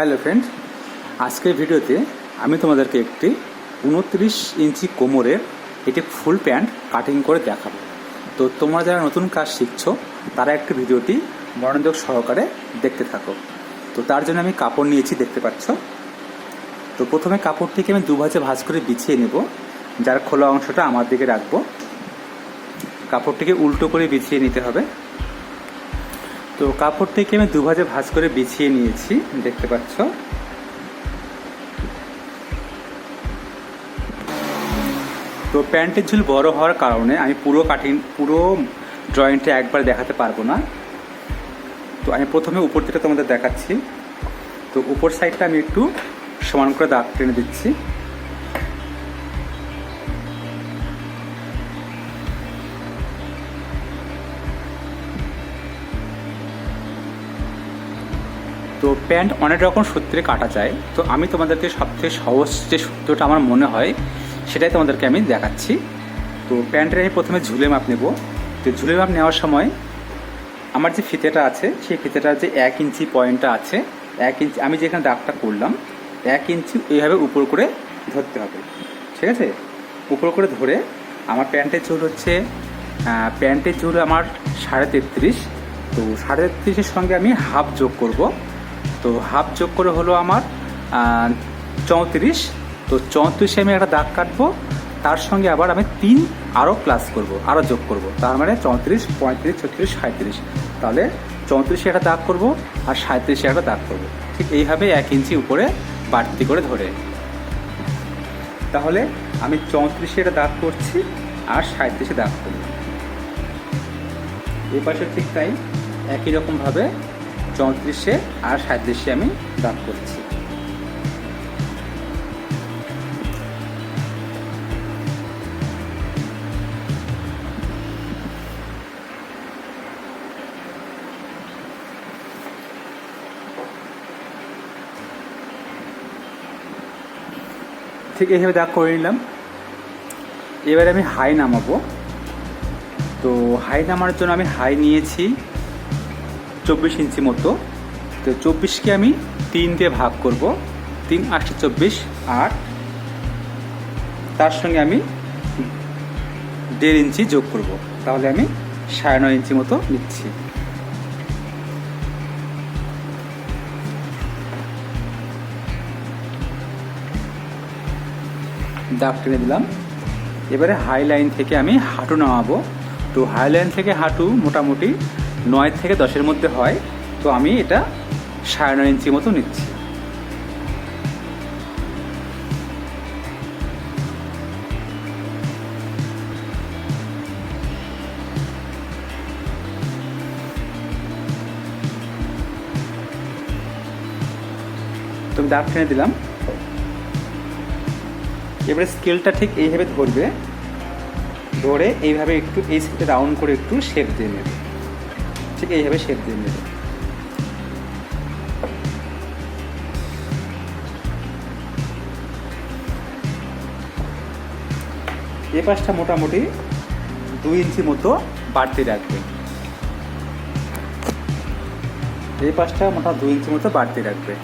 Hello friend, আজকের ভিডিওতে আমি তোমাদেরকে একটি উনত্রিশ ইঞ্চি কোমরের একটি ফুল প্যান্ট কাটিং করে দেখাবো। তো তোমরা যারা নতুন কাজ শিখছো, তারা একটি ভিডিওটি মনোযোগ সহকারে দেখতে থাকো। তো তার জন্য আমি কাপড় নিয়েছি, দেখতে পাচ্ছ? তো প্রথমে কাপড়টিকে আমি দুভাজে ভাঁজ করে বিছিয়ে নেব। যার খোলা অংশটা আমার দিকে রাখব। কাপড়টিকে উল্টো করে বিছিয়ে নিতে হবে। তো কাপড়টিকে আমি দুভাজে ভাজ করে বিছিয়ে নিয়েছি, দেখতে পাচ্ছ। তো প্যান্টের ঝুল বড় হওয়ার কারণে আমি পুরো কাটিং, পুরো ড্রয়িংটা একবার দেখাতে পারব না। তো আমি প্রথমে উপর দিকটা তোমাদের দেখাচ্ছি। তো উপর সাইডটা আমি একটু সমান করে দাগ টেনে দিচ্ছি। প্যান্ট অনেক রকম সূত্রে কাটা যায়। তো আমি তোমাদেরকে সবথেকে সহজ যে সূত্রটা আমার মনে হয়, সেটাই তোমাদেরকে আমি দেখাচ্ছি। তো প্যান্টের আমি প্রথমে ঝুলে মাপ নেব। তো ঝুলে মাপ নেওয়ার সময় আমার যে ফিতেটা আছে, সেই ফিতেটার যে এক ইঞ্চি পয়েন্টটা আছে, এক ইঞ্চি, আমি যেখানে দাগটা করলাম, এক ইঞ্চি এইভাবে উপর করে ধরতে হবে। ঠিক আছে? উপর করে ধরে আমার প্যান্টের ঝুল হচ্ছে প্যান্টের ঝুল আমার সাড়ে তেত্রিশ। তো সাড়ে তেত্রিশের সঙ্গে আমি হাফ যোগ করব। তো হাফ যোগ করে হলো আমার চৌত্রিশ। তো চৌত্রিশে আমি একটা দাগ কাটবো, তার সঙ্গে আবার আমি তিন আরও প্লাস করব, আরও যোগ করব। তার মানে চৌত্রিশ, পঁয়ত্রিশ, ছত্রিশ সাঁত্রিশ তাহলে চৌত্রিশে একটা দাগ করব আর সাঁত্রিশে একটা দাগ করব। ঠিক এইভাবে এক ইঞ্চি উপরে বাড়তি করে ধরে। তাহলে আমি চৌত্রিশে একটা দাগ করছি আর সাঁত্রিশে দাগ করব। এই পাশে ঠিক তাই একই রকমভাবে চৌত্রিশে আর সাঁত্রিশে আমি দাগ করছি। ঠিক এইভাবে দাগ করে নিলাম। এবারে আমি হাই নামাবো। তো হাই নামার জন্য আমি হাই নিয়েছি। চব্বিশ ইঞ্চি মতো। তো চব্বিশকে আমি তিন দিয়ে ভাগ করব। তিন আটশো চব্বিশ, আট। তার সঙ্গে আমি দেড় ইঞ্চি যোগ করব। তাহলে আমি সাড়ে নয় ইঞ্চি মতো নিচ্ছি। দাগ টেনে দিলাম। এবারে হাই লাইন থেকে আমি হাঁটু নামাবো। তো হাই লাইন থেকে হাঁটু মোটামুটি নয় থেকে দশের মধ্যে হয়, তো আমি এটা সাড়ে নয় ইঞ্চি মতো নিচ্ছি। তো আমি দাগ টেনে দিলাম। এবারে স্কেলটা ঠিক এইভাবে ধরবে। ধরে এইভাবে একটু এই সাইডে রাউন্ড করে একটু শেপ দিয়ে নেবে। ঠিক এইভাবে শেপ দিয়ে নেবে। এ পাশটা মোটামুটি দুই ইঞ্চি মতো বাড়তি রাখবে। এই পাশটা মোটা দুই ইঞ্চি মতো বাড়তি রাখবে।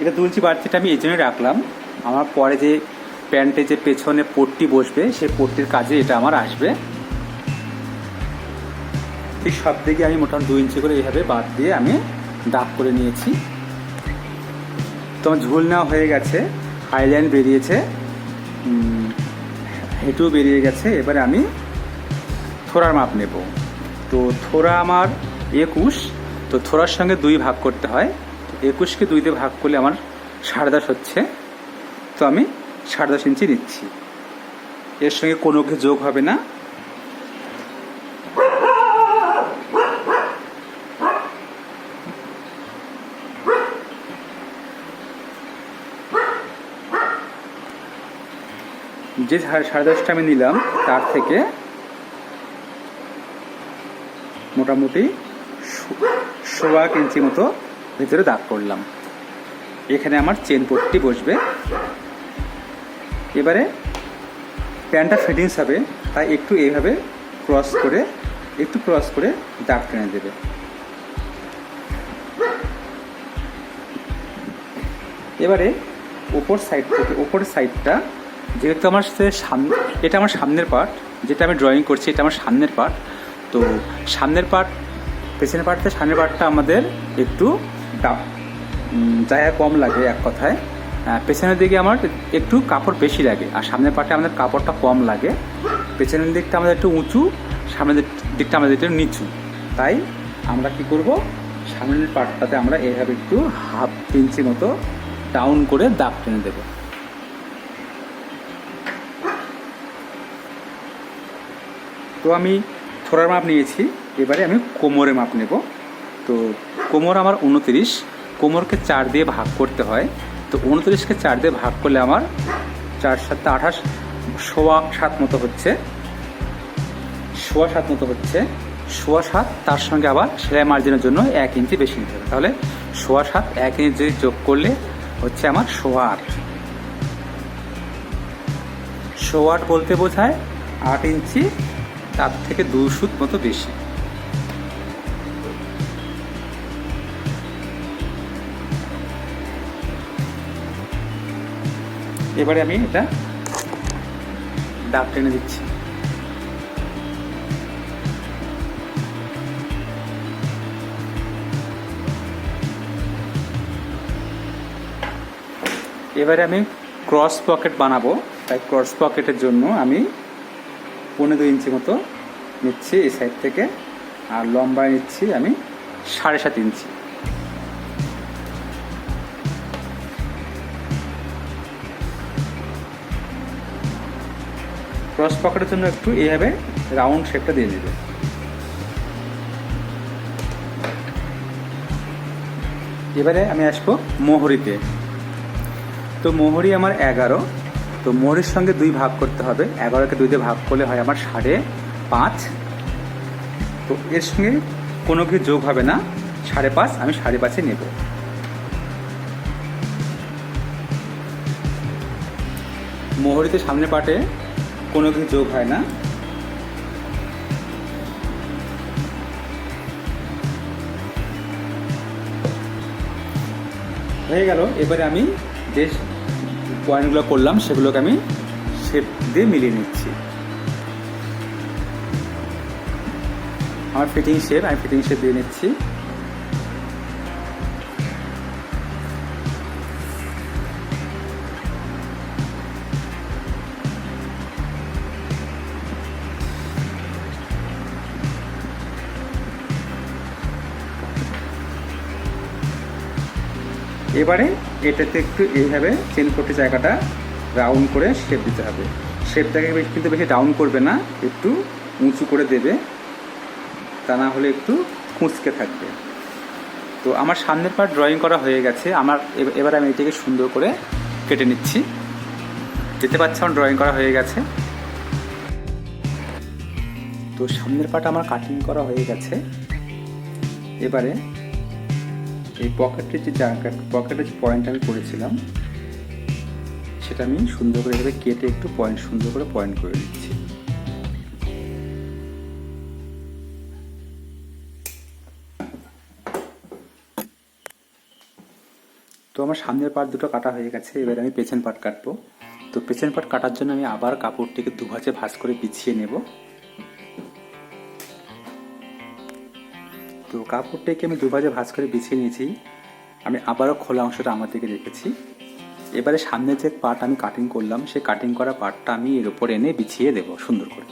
এটা দুই ইঞ্চি বাড়তিটা আমি এই জন্য রাখলাম। আমার পরে যে প্যান্টে যে পেছনে পট্টি বসবে, সেই পট্টির কাজে এটা আমার আসবে। ঠিক সব দিকে আমি মোটামুটি দু ইঞ্চি করে এইভাবে বাদ দিয়ে আমি দাগ করে নিয়েছি। তো আমার ঝুল নেওয়া হয়ে গেছে হাইলাইন বেরিয়েছে হেঁটু বেরিয়ে গেছে, এবারে আমি থোড়ার মাপ নেব। তো থোড়া আমার একুশ, তো থোড়ার সঙ্গে দুই ভাগ করতে হয় একুশকে দুই দিয়ে ভাগ করলে আমার সাড়ে দশ হচ্ছে। তো আমি সাড়ে দশ ইঞ্চি নিচ্ছি। এর সঙ্গে কোনো যোগ হবে না। যে সাড়ে দশটা আমি নিলাম, তার থেকে মোটামুটি সোয়া ইঞ্চি মতো ভেতরে দাগ করলাম। এখানে আমার চেন পট্টি বসবে। এবারে প্যান্টটা ফিটিংস হবে, তাই একটু এইভাবে ক্রস করে, একটু ক্রস করে দাগ টেনে দেবে। এবারে ওপর সাইড থেকে ওপরের সাইডটা যেহেতু আমার সামনে, এটা আমার সামনের পার্ট যেটা আমি ড্রয়িং করছি, এটা আমার সামনের পার্ট তো সামনের পার্ট পেছনের পার্টটা সামনের পার্টটা আমাদের একটু জায়গা কম লাগে এক কথায়। পেছনের দিকে আমার একটু কাপড় বেশি লাগে, আর সামনের পাটে আমাদের কাপড়টা কম লাগে। পেছনের দিকটা আমাদের একটু উঁচু, সামনের দিকটা আমাদের একটু নিচু। তাই আমরা কি করব? সামনের পাটটাতে আমরা এইভাবে একটু হাফ ইঞ্চি মতো ডাউন করে দাগ টেনে দেবো। তো আমি থোড়ার মাপ নিয়েছি, এবারে আমি কোমরে মাপ নেব। তো কোমর আমার উনতিরিশ কোমরকে চার দিয়ে ভাগ করতে হয়। তো উনত্রিশকে চার দিয়ে ভাগ করলে আমার চার সাত আঠাশ, সোয়া সাত মতো হচ্ছে। সোয়া সাত মতো হচ্ছে। সোয়া সাত, তার সঙ্গে আবার সেলাই মার্জিনের জন্য এক ইঞ্চি বেশি নিতে হবে। তাহলে সোয়া সাত এক ইঞ্চি যোগ করলে হচ্ছে আমার সোয়া আট। সোয়া আট বলতে বোঝায় আট ইঞ্চি, তার থেকে দু সুত মতো বেশি। এবারে আমি এটা দাগ টেনে দিচ্ছি। এবারে আমি ক্রস পকেট বানাবো। তাই ক্রস পকেটের জন্য আমি পনেরো ইঞ্চি মতো নিচ্ছি এই সাইড থেকে, আর লম্বায় নিচ্ছি আমি সাড়ে সাত ইঞ্চি। ক্রস পকেটের জন্য একটু এইভাবে রাউন্ড শেপটা দিয়ে দেবে। এবারে আমি আসব মোহরিতে। তো মোহরি আমার এগারো, তো মোহরির সঙ্গে দুই ভাগ করতে হবে। এগারোকে দুই ভাগ করলে হয় আমার সাড়ে পাঁচ। তো এর সঙ্গে কোনো কিছু যোগ হবে না। সাড়ে পাঁচ, আমি সাড়ে পাঁচে নেব। মোহরিতে সামনে পাটে কোনো কিছু যোগ হয় না। হয়ে গেল। এবারে আমি যে পয়েন্টগুলো করলাম, সেগুলোকে আমি শেপ দিয়ে মিলিয়ে নিচ্ছি। আমার ফিটিং শেপ আমি ফিটিং শেপ দিয়ে নিচ্ছি। এবারে এটাতে একটু এইভাবে চেন করতে জায়গাটা রাউন্ড করে শেপ দিতে হবে। শেপটাকে কিন্তু বেশি ডাউন করবে না, একটু উঁচু করে দেবে। তা না হলে একটু কুঁচকে থাকবে। তো আমার সামনের পার্ট ড্রয়িং করা হয়ে গেছে। আমার এব- এবার আমি এটাকে সুন্দর করে কেটে নিচ্ছি। যেতে পারছি আমার ড্রয়িং করা হয়ে গেছে। তো সামনের পাটা আমার কাটিং করা হয়ে গেছে। এবারে এই পকেটের যে জায়গা পকেটের যে পয়েন্ট আমি করেছিলাম, সেটা আমি সুন্দর করে এভাবে কেটে একটু পয়েন্ট সুন্দর করে পয়েন্ট করে নিচ্ছি। তো আমার সামনের পার্ট দুটো কাটা হয়ে গেছে, এবার আমি পেছন পার্ট কাটবো। তো পেছন পার্ট কাটার জন্য আমি আবার কাপড়টিকে দুভাজে ভাঁজ করে বিছিয়ে নেব। তো কাপড়টাকে আমি দুভাজে ভাঁজ করে বিছিয়ে নিয়েছি। আমি আবারও খোলা অংশটা আমার দিকে রেখেছি। এবারে সামনে যে পার্ট আমি কাটিং করলাম, সেই কাটিং করা পার্টটা আমি এর উপর এনে বিছিয়ে দেব সুন্দর করে।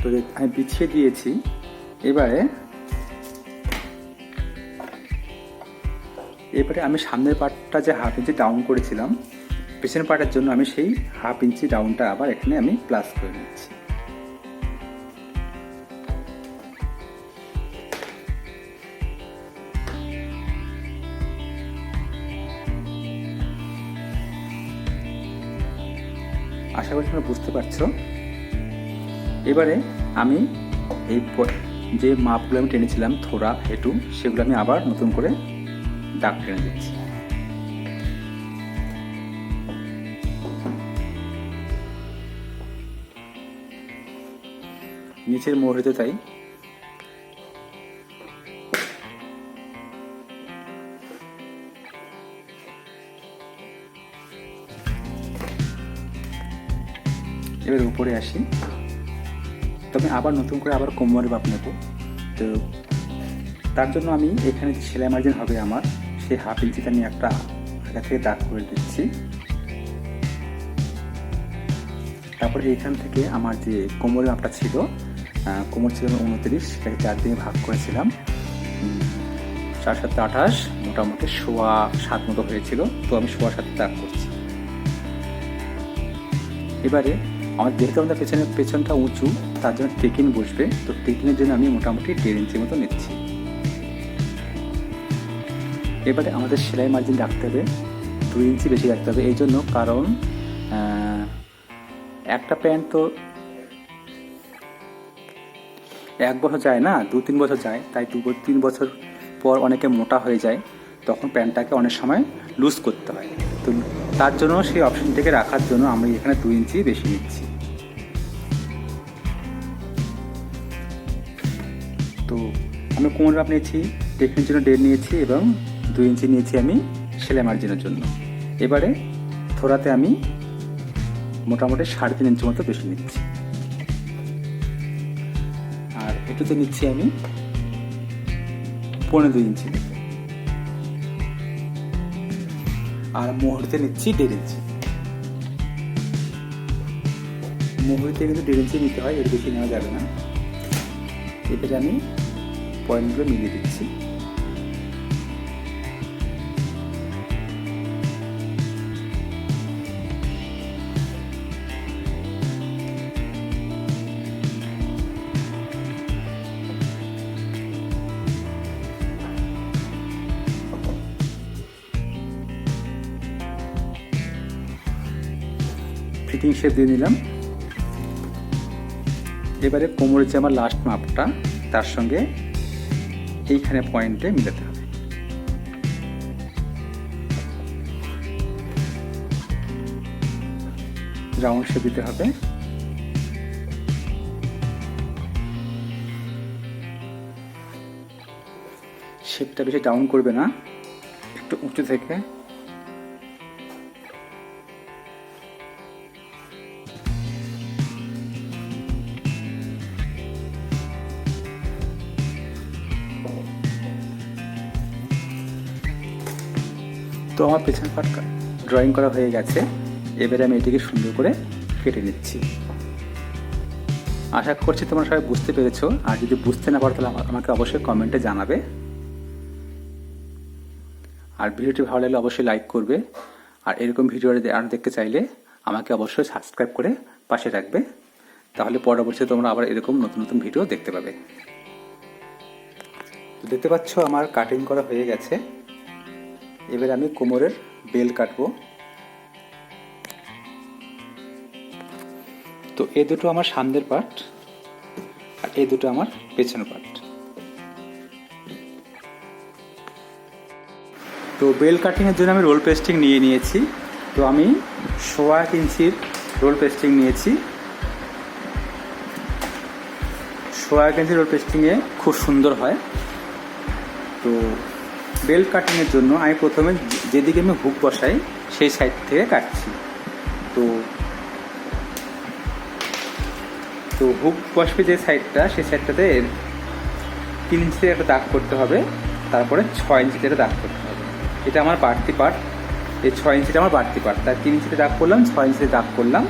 তো আমি বিছিয়ে দিয়েছি। এবারে এবারে আমি সামনের পার্টটা যে হাফ ইঞ্চি ডাউন করেছিলাম পেছনের পার্টের জন্য আমি সেই হাফ ইঞ্চি ডাউনটা আবার এখানে আমি প্লাস করে নিচ্ছি। আশা করি তোমরা বুঝতে পারছ। এবারে আমি এই যে মাপগুলো আমি টেনেছিলাম থোড়া হেঁটু, সেগুলো আমি আবার নতুন করে দাগ টেনে দিচ্ছি। নিচের মোহরিতে তাই। এবার উপরে আসি। তবে আবার নতুন করে আবার কোমরের বাপ নেব। তো তার জন্য আমি এখানে যে সেলাই মার্জিন হবে আমার সেই হাফ ইঞ্চিতে আমি একটা আগে থেকে দাগ করে দিচ্ছি। তারপর এইখান থেকে আমার যে কোমরের মাপটা ছিল কোমর ছিল উনত্রিশ, সেটাকে চার দিনে ভাগ করেছিলাম। চার সাত আঠাশ, মোটামুটি সোয়া সাত মতো হয়েছিল, তো আমি সোয়া সাত দাগ করছি। এবারে আমার যেহেতু আমাদের পেছনে পেছনটা উঁচু, তার জন্য টেকিন বসবে, তো টেকিনের জন্য আমি মোটামুটি দেড় ইঞ্চি মতো নিচ্ছি। এবারে আমাদের সেলাই মার্জিন রাখতে হবে, দুই ইঞ্চি বেশি রাখতে হবে, এই জন্য কারণ একটা প্যান্ট তো এক বছর যায় না, দু, তিন বছর যায়। তাই দু, তিন বছর পর অনেকে মোটা হয়ে যায়, তখন প্যান্টটাকে অনেক সময় লুজ করতে হয়। তো তার জন্য সেই অপশনটাকে রাখার জন্য আমি এখানে দু ইঞ্চি বেশি নিচ্ছি। তো আমি কোমর মাপ নিয়েছি টেকনির জন্য দেড় নিয়েছি এবং দুই ইঞ্চি নিয়েছি আমি সেলাই মার্জিনের জন্য। এবারে থোড়াতে আমি মোটামুটি সাড়ে তিন ইঞ্চি মতো বেশি নিচ্ছি। আর নিচ্ছি আমি। পনেরো ইঞ্চি। আর মোহরিতে নিচ্ছি দেড় ইঞ্চি। মোহরিতে কিন্তু দেড় ইঞ্চি নিতে হয়, এর বেশি নেওয়া যাবে না। এবারে আমি পয়েন্টগুলো মিলিয়ে দিচ্ছি। ফিটিং শেপ দিয়ে নিলাম। এবারে কোমরের যে আমার লাস্ট মাপটা, তার সঙ্গে এইখানে পয়েন্টে মিলাতে হবে। রাউন্ড শেপ দিতে হবে। শেপটা বেশি ডাউন করবে না, একটু উঁচু থেকে তো আমার পেছন পাট ড্রয়িং করা হয়ে গেছে। এবারে আমি এটিকে সুন্দর করে কেটে নিচ্ছি। আশা করছি তোমরা সবাই বুঝতে পেরেছ। আর যদি বুঝতে না পারো, তাহলে আমা- আমাকে অবশ্যই কমেন্টে জানাবে। আর ভিডিওটি ভালো লাগলে অবশ্যই লাইক করবে। আর এরকম ভিডিও আর দেখতে চাইলে, আমাকে অবশ্যই সাবস্ক্রাইব করে পাশে রাখবে। তাহলে পরবর্তীতে তোমরা আবার এরকম নতুন নতুন ভিডিও দেখতে পাবে। দেখতে পাচ্ছ, আমার কাটিং করা হয়ে গেছে। এবার আমি কোমরের বেল কাটবো। তো এ দুটো আমার সামনের পার্ট আর এ দুটো আমার পেছনের পার্ট তো বেল কাটিংয়ের জন্য আমি রোল পেস্টিং নিয়ে নিয়েছি। তো আমি সোয়া এক ইঞ্চির রোল পেস্টিং নিয়েছি। সোয়া এক ইঞ্চির রোল পেস্টিংয়ে খুব সুন্দর হয়। তো বেল কাটিংয়ের জন্য আমি প্রথমে যেদিকে আমি হুক বসাই, সেই সাইড থেকে কাটছি। তো তো হুক বসবে যে সাইডটা সেই সাইডটাতে তিন ইঞ্চিতে একটা দাগ করতে হবে, তারপরে ছয় ইঞ্চিতে একটা দাগ করতে হবে। এটা আমার বাড়তি পার্ট এই ছয় ইঞ্চিটা আমার বাড়তি পার্ট তাই তিন ইঞ্চিতে দাগ করলাম, ছয় ইঞ্চিতে দাগ করলাম।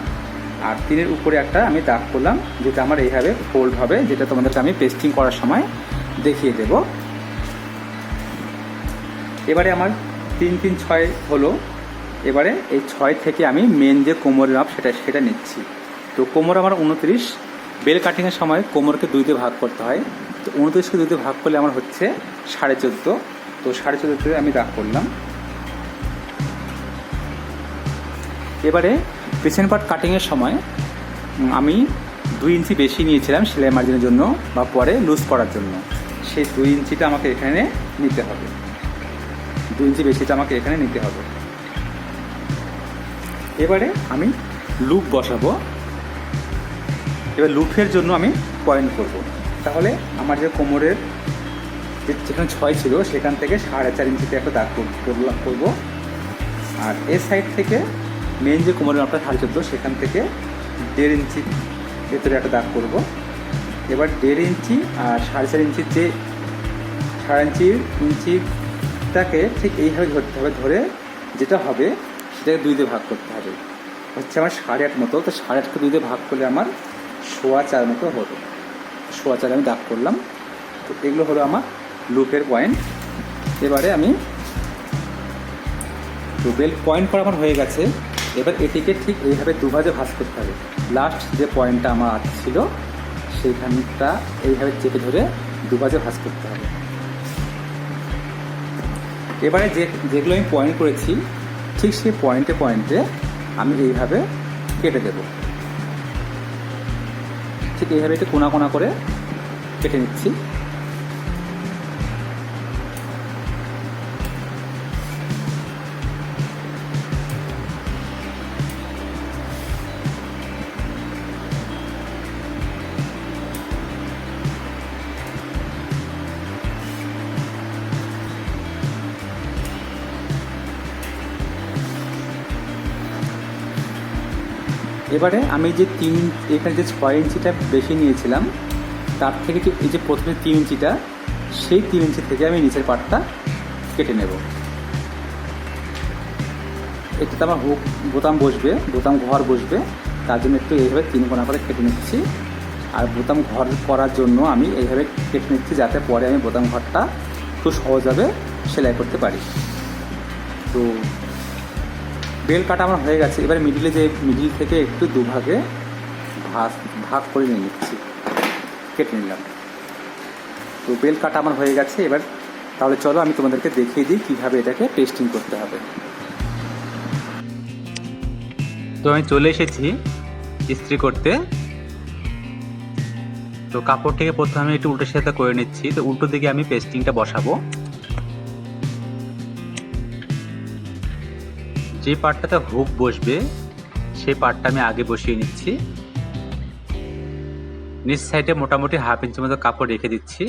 আর তিনের উপরে একটা আমি দাগ করলাম, যেটা আমার এইভাবে ফোল্ড হবে, যেটা তোমাদেরকে আমি পেস্টিং করার সময় দেখিয়ে দেবো। এবারে আমার তিন তিন, ছয় হলো। এবারে এই ছয় থেকে আমি মেন যে কোমরের মাপ সেটা সেটা নিচ্ছি। তো কোমর আমার উনত্রিশ। বেল কাটিংয়ের সময় কোমরকে দুইতে ভাগ করতে হয়। তো উনত্রিশকে দুইতে ভাগ করলে আমার হচ্ছে সাড়ে চোদ্দ। তো সাড়ে চোদ্দোতে আমি দাগ করলাম। এবারে পেছন পার্ট কাটিংয়ের সময় আমি দুই ইঞ্চি বেশি নিয়েছিলাম সেলাই মার্জিনের জন্য বা পরে লুজ করার জন্য। সেই দুই ইঞ্চিটা আমাকে এখানে নিতে হবে। দু ইঞ্চি বেশিটা আমাকে এখানে নিতে হবে। এবারে আমি লুপ বসাবো। এবার লুপের জন্য আমি পয়েন্ট করব। তাহলে আমার যে কোমরের যেখানে ছয় ছিল, সেখান থেকে সাড়ে চার ইঞ্চিতে একটা দাগ কর- করলাম করব। আর এর সাইড থেকে মেন যে কোমরের আপনার সাড়ে চোদ্দ, সেখান থেকে দেড় ইঞ্চি ভেতরে একটা দাগ করব। এবার দেড় ইঞ্চি আর সাড়ে চার ইঞ্চির যে সাড়ে ইঞ্চির ইঞ্চিটাকে ঠিক এইভাবে ধরতে হবে, ধরে যেটা হবে সেটাকে দুই দিয়ে ভাগ করতে হবে। হচ্ছে আমার সাড়ে আট মতো, তো সাড়ে আটকে দুই দিয়ে ভাগ করলে আমার সোয়া চার মতো হলো সোয়া চার আমি দাগ করলাম, তো এগুলো হলো আমার লুপের পয়েন্ট এবারে আমি তো বেল পয়েন্ট করা আমার হয়ে গেছে। এবার এটিকে ঠিক এইভাবে দুভাজে ভাঁজ করতে হবে। লাস্ট যে পয়েন্টটা আমার ছিল, সেইখানটা এইভাবে চেপে ধরে দুভাজে ভাঁজ করতে হবে। এবারে যে যেগুলো আমি পয়েন্ট করেছি, ঠিক সেই পয়েন্টে পয়েন্টে আমি এইভাবে কেটে দেব। ঠিক এইভাবে একটু কোনা কোনা করে কেটে নিচ্ছি। এবারে আমি যে তিন, এখানে যে ছয় ইঞ্চিটা বেশি নিয়েছিলাম, তার থেকে যে, এই যে প্রথমে তিন ইঞ্চিটা, সেই তিন ইঞ্চি থেকে আমি নিচের পাটটা কেটে নেব। এটাতে আমার হুক বোতাম বসবে, বোতাম ঘর বসবে, তার জন্য একটু এইভাবে তিন কোনা করে কেটে নিচ্ছি। আর বোতাম ঘর করার জন্য আমি এইভাবে কেটে নিচ্ছি যাতে পরে আমি বোতাম ঘরটা খুব সহজভাবে সেলাই করতে পারি। তো বেল কাটা আমার হয়ে গেছে। এবার মিডিলে যে মিডিল থেকে একটু দুভাগে ভাগ ভাগ করে নিয়ে নিচ্ছি। কেটে নিলাম। তো বেল কাটা আমার হয়ে গেছে। এবার তাহলে চলো আমি তোমাদেরকে দেখিয়ে দিই কীভাবে এটাকে পেস্টিং করতে হবে। তো আমি চলে এসেছি ইস্ত্রি করতে। তো কাপড়টিকে প্রথমে একটু উল্টো সাথে করে নিচ্ছি। তো উল্টো দিকে আমি পেস্টিংটা বসাবো। যে পার্টটাতে হুক বসবে, সেই পার্টটা আমি আগে বসিয়ে নিচ্ছি। নিচ সাইডে মোটামুটি হাফ ইঞ্চি মতো কাপড় রেখে দিচ্ছি।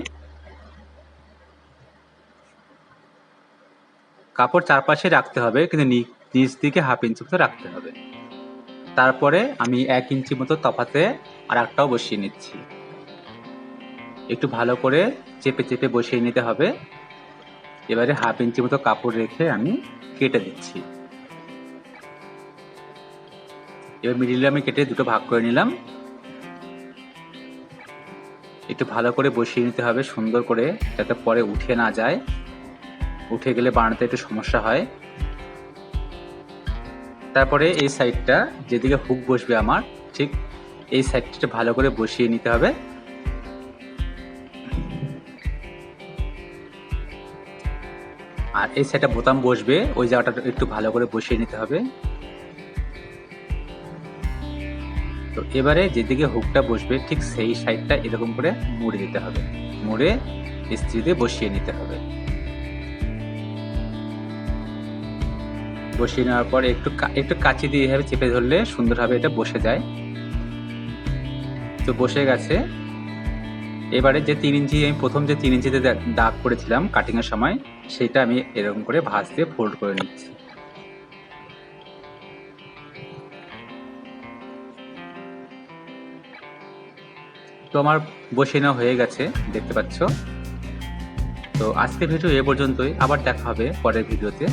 কাপড় চারপাশে রাখতে হবে, কিন্তু নিচ দিকে হাফ ইঞ্চি মতো রাখতে হবে। তারপরে আমি এক ইঞ্চি মতো তফাতে আর একটাও বসিয়ে নিচ্ছি। একটু ভালো করে চেপে চেপে বসিয়ে নিতে হবে। এবারে হাফ ইঞ্চি মতো কাপড় রেখে আমি কেটে দিচ্ছি। এবার মিডিলে আমি কেটে দুটো ভাগ করে নিলাম। একটু ভালো করে বসিয়ে নিতে হবে, সুন্দর করে, যাতে পরে উঠে না যায়। উঠে গেলে বানাতে একটু সমস্যা হয়। তারপরে এই সাইডটা, যেদিকে হুক বসবে আমার, ঠিক এই সাইডটা ভালো করে বসিয়ে নিতে হবে। আর এই সাইডটা বোতাম বসবে, ওই জায়গাটা একটু ভালো করে বসিয়ে নিতে হবে। এবারে যেদিকে হুকটা বসবে, ঠিক সেই সাইডটা এরকম করে মুড়ে দিতে হবে। মুড়ে ইস্ত্রিতে বসিয়ে নিতে হবে। বসিয়ে নেওয়ার পর একটু একটু কাঁচি দিয়ে এভাবে চেপে ধরলে সুন্দরভাবে এটা বসে যায়। তো বসে গেছে। এবারে যে তিন ইঞ্চি, আমি প্রথম যে তিন ইঞ্চিতে দাগ করেছিলাম কাটিংয়ের সময়, সেটা আমি এরকম করে ভাঁজ দিয়ে ফোল্ড করে নিচ্ছি। তো আমার বসিয়ে নেওয়া হয়ে গেছে, দেখতে পাচ্ছ। তো আজকের ভিডিও এ পর্যন্তই, আবার দেখা হবে পরের ভিডিওতে।